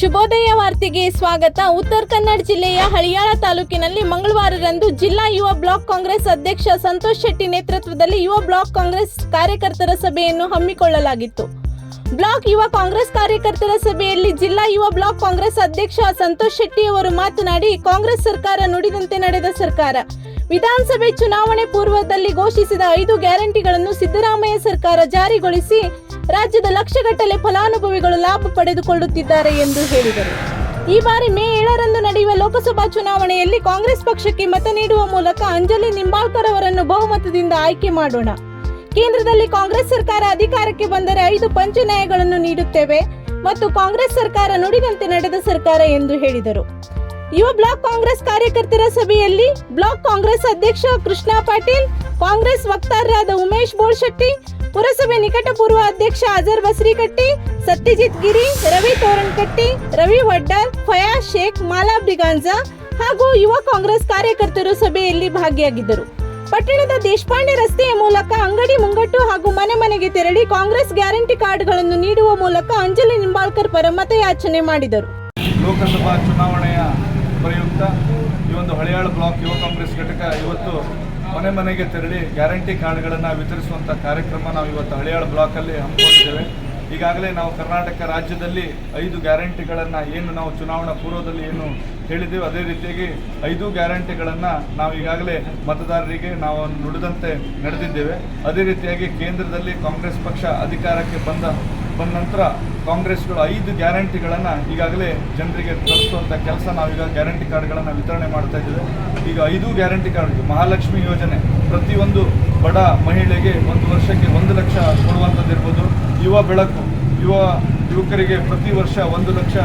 ಶುಭೋದಯ ವಾರ್ತೆಗೆ ಸ್ವಾಗತ. ಉತ್ತರ ಕನ್ನಡ ಜಿಲ್ಲೆಯ ಹಳಿಯಾಳ ತಾಲೂಕಿನಲ್ಲಿ ಮಂಗಳವಾರರಂದು ಜಿಲ್ಲಾ ಯುವ ಬ್ಲಾಕ್ ಕಾಂಗ್ರೆಸ್ ಅಧ್ಯಕ್ಷ ಸಂತೋಷ್ ಶೆಟ್ಟಿ ನೇತೃತ್ವದಲ್ಲಿ ಯುವ ಬ್ಲಾಕ್ ಕಾಂಗ್ರೆಸ್ ಕಾರ್ಯಕರ್ತರ ಸಭೆಯನ್ನು ಹಮ್ಮಿಕೊಳ್ಳಲಾಗಿತ್ತು. ಬ್ಲಾಕ್ ಯುವ ಕಾಂಗ್ರೆಸ್ ಕಾರ್ಯಕರ್ತರ ಸಭೆಯಲ್ಲಿ ಜಿಲ್ಲಾ ಯುವ ಬ್ಲಾಕ್ ಕಾಂಗ್ರೆಸ್ ಅಧ್ಯಕ್ಷ ಸಂತೋಷ್ ಶೆಟ್ಟಿ ಅವರು ಮಾತನಾಡಿ, ಕಾಂಗ್ರೆಸ್ ಸರ್ಕಾರ ನುಡಿದಂತೆ ನಡೆದ ಸರ್ಕಾರ. ವಿಧಾನಸಭೆ ಚುನಾವಣೆ ಪೂರ್ವದಲ್ಲಿ ಘೋಷಿಸಿದ ಐದು ಗ್ಯಾರಂಟಿಗಳನ್ನು ಸಿದ್ದರಾಮಯ್ಯ ಸರ್ಕಾರ ಜಾರಿಗೊಳಿಸಿ ರಾಜ್ಯದ ಲಕ್ಷಗಟ್ಟಲೆ ಫಲಾನುಭವಿಗಳು ಲಾಭ ಪಡೆದುಕೊಳ್ಳುತ್ತಿದ್ದಾರೆ ಎಂದು ಹೇಳಿದರು. ಈ ಬಾರಿ ಮೇ ಏಳರಂದು ನಡೆಯುವ ಲೋಕಸಭಾ ಚುನಾವಣೆಯಲ್ಲಿ ಕಾಂಗ್ರೆಸ್ ಪಕ್ಷಕ್ಕೆ ಮತ ನೀಡುವ ಮೂಲಕ ಅಂಜಲಿ ನಿಂಬಾಳ್ಕರ್ ಅವರನ್ನು ಬಹುಮತದಿಂದ ಆಯ್ಕೆ ಮಾಡೋಣ. ಕೇಂದ್ರದಲ್ಲಿ ಕಾಂಗ್ರೆಸ್ ಸರ್ಕಾರ ಅಧಿಕಾರಕ್ಕೆ ಬಂದರೆ ಐದು ಪಂಚ ನ್ಯಾಯಗಳನ್ನು ನೀಡುತ್ತೇವೆ ಮತ್ತು ಕಾಂಗ್ರೆಸ್ ಸರ್ಕಾರ ನುಡಿದಂತೆ ನಡೆದ ಸರ್ಕಾರ ಎಂದು ಹೇಳಿದರು. ಯುವ ಬ್ಲಾಕ್ ಕಾಂಗ್ರೆಸ್ ಕಾರ್ಯಕರ್ತರ ಸಭೆಯಲ್ಲಿ ಬ್ಲಾಕ್ ಕಾಂಗ್ರೆಸ್ ಅಧ್ಯಕ್ಷ ಕೃಷ್ಣ ಪಾಟೀಲ್, ಕಾಂಗ್ರೆಸ್ ವಕ್ತಾರರಾದ ಉಮೇಶ್ ಬೋಳ್ಶೆಟ್ಟಿ ಪುರಸಭೆ ನಿಕಟಪೂರ್ವ ಅಧ್ಯಕ್ಷ ಅಜರ್ ಬಸ್ರಿಕಟ್ಟಿ ಸತ್ಯಜಿತ್ ಗಿರಿ, ರವಿ ತೋರಣಕಟ್ಟಿ ರವಿ ವಡ್ಡರ್ ಫಯಾ ಶೇಖ್, ಮಾಲಾ ಬ್ರಿಗಾಂಜಾ ಹಾಗೂ ಯುವ ಕಾಂಗ್ರೆಸ್ ಕಾರ್ಯಕರ್ತರು ಸಭೆಯಲ್ಲಿ ಭಾಗಿಯಾಗಿದ್ದರು. ಪಟ್ಟಣದ ದೇಶಪಾಂಡೆ ರಸ್ತೆಯ ಮೂಲಕ ಅಂಗಡಿ ಮುಂಗಟ್ಟು ಹಾಗೂ ಮನೆ ಮನೆಗೆ ತೆರಳಿ ಕಾಂಗ್ರೆಸ್ ಗ್ಯಾರಂಟಿ ಕಾರ್ಡ್ಗಳನ್ನು ನೀಡುವ ಮೂಲಕ ಅಂಜಲಿ ನಿಂಬಾಳ್ಕರ್ ಪರ ಮತಯಾಚನೆ ಮಾಡಿದರು. ಲೋಕಸಭಾ ಚುನಾವಣೆಯ ಪ್ರಯುಕ್ತ ಈ ಒಂದು ಹಳೆಯಾಳು ಬ್ಲಾಕ್ ಯುವ ಕಾಂಗ್ರೆಸ್ ಘಟಕ ಇವತ್ತು ಮನೆ ಮನೆಗೆ ತೆರಳಿ ಗ್ಯಾರಂಟಿ ಕಾರ್ಡ್ಗಳನ್ನು ವಿತರಿಸುವಂಥ ಕಾರ್ಯಕ್ರಮ ನಾವು ಇವತ್ತು ಹಳಿಯಾಳ ಬ್ಲಾಕಲ್ಲಿ ಹಮ್ಮಿಕೊಂಡಿದ್ದೇವೆ. ಈಗಾಗಲೇ ನಾವು ಕರ್ನಾಟಕ ರಾಜ್ಯದಲ್ಲಿ ಐದು ಗ್ಯಾರಂಟಿಗಳನ್ನು ಏನು ನಾವು ಚುನಾವಣಾ ಪೂರ್ವದಲ್ಲಿ ಏನು ಹೇಳಿದ್ದೇವೆ, ಅದೇ ರೀತಿಯಾಗಿ ಐದು ಗ್ಯಾರಂಟಿಗಳನ್ನು ನಾವು ಈಗಾಗಲೇ ಮತದಾರರಿಗೆ ನಾವು ನುಡಿದಂತೆ ನಡೆದಿದ್ದೇವೆ. ಅದೇ ರೀತಿಯಾಗಿ ಕೇಂದ್ರದಲ್ಲಿ ಕಾಂಗ್ರೆಸ್ ಪಕ್ಷ ಅಧಿಕಾರಕ್ಕೆ ಬಂದ ಬಂದ ನಂತರ ಕಾಂಗ್ರೆಸ್ಗಳು ಐದು ಗ್ಯಾರಂಟಿಗಳನ್ನು ಈಗಾಗಲೇ ಜನರಿಗೆ ತಲುಪಿಸುವಂಥ ಕೆಲಸ ನಾವೀಗ ಗ್ಯಾರಂಟಿ ಕಾರ್ಡ್ಗಳನ್ನು ವಿತರಣೆ ಮಾಡ್ತಾ ಇದ್ದೇವೆ. ಈಗ ಐದು ಗ್ಯಾರಂಟಿ ಕಾರ್ಡ್ ಮಹಾಲಕ್ಷ್ಮಿ ಯೋಜನೆ. ಪ್ರತಿಯೊಂದು ಬಡ ಮಹಿಳೆಗೆ ಒಂದು ವರ್ಷಕ್ಕೆ ಒಂದು ಲಕ್ಷ ಕೊಡುವಂಥದ್ದಿರ್ಬೋದು ಯುವ ಬೆಳಕು, ಯುವ ಯುವಕರಿಗೆ ಪ್ರತಿ ವರ್ಷ ಒಂದು ಲಕ್ಷ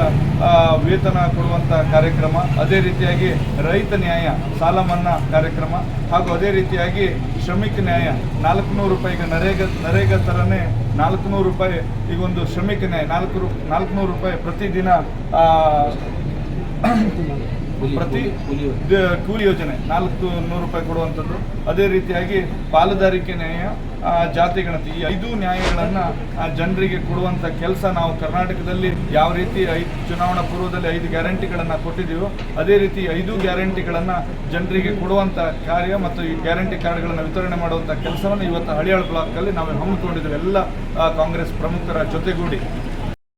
ವೇತನ ಕೊಡುವಂಥ ಕಾರ್ಯಕ್ರಮ. ಅದೇ ರೀತಿಯಾಗಿ ರೈತ ನ್ಯಾಯ, ಸಾಲ ಮನ್ನಾ ಕಾರ್ಯಕ್ರಮ. ಹಾಗೂ ಅದೇ ರೀತಿಯಾಗಿ ಶ್ರಮಿಕ ನ್ಯಾಯ ನಾಲ್ಕುನೂರು ರೂಪಾಯಿಗೆ ನರೇಗ, ನರೇಗಾ ಥರನೇ ನಾಲ್ಕುನೂರು ರೂಪಾಯಿ ಈಗ ಒಂದು ಶ್ರಮಿಕನೇ ನಾಲ್ಕು ನಾಲ್ಕುನೂರು ರೂಪಾಯಿ ಪ್ರತಿದಿನ ಪ್ರತಿ ಕೂಲಿ ಯೋಜನೆ. ನಾಲ್ಕು ನೂರು ರೂಪಾಯಿ ಕೊಡುವಂಥದ್ದು. ಅದೇ ರೀತಿಯಾಗಿ ಪಾಲುದಾರಿಕೆ ನ್ಯಾಯ ಆ, ಜಾತಿ ಗಣತಿ ಈ ಐದು ನ್ಯಾಯಗಳನ್ನು ಜನರಿಗೆ ಕೊಡುವಂಥ ಕೆಲಸ ನಾವು ಕರ್ನಾಟಕದಲ್ಲಿ ಯಾವ ರೀತಿ ಐದು ಚುನಾವಣಾ ಪೂರ್ವದಲ್ಲಿ ಐದು ಗ್ಯಾರಂಟಿಗಳನ್ನು ಕೊಟ್ಟಿದ್ದೀವೋ ಅದೇ ರೀತಿ ಐದು ಗ್ಯಾರಂಟಿಗಳನ್ನು ಜನರಿಗೆ ಕೊಡುವಂಥ ಕಾರ್ಯ ಮತ್ತು ಈ ಗ್ಯಾರಂಟಿ ಕಾರ್ಡ್ಗಳನ್ನು ವಿತರಣೆ ಮಾಡುವಂಥ ಕೆಲಸವನ್ನು ಇವತ್ತು ಹಳಿಯಾಳ ಬ್ಲಾಕಲ್ಲಿ ನಾವು ಹಮ್ಮಿಕೊಂಡಿದ್ದೇವೆ. ಎಲ್ಲ ಕಾಂಗ್ರೆಸ್ ಪ್ರಮುಖರ ಜೊತೆಗೂಡಿ.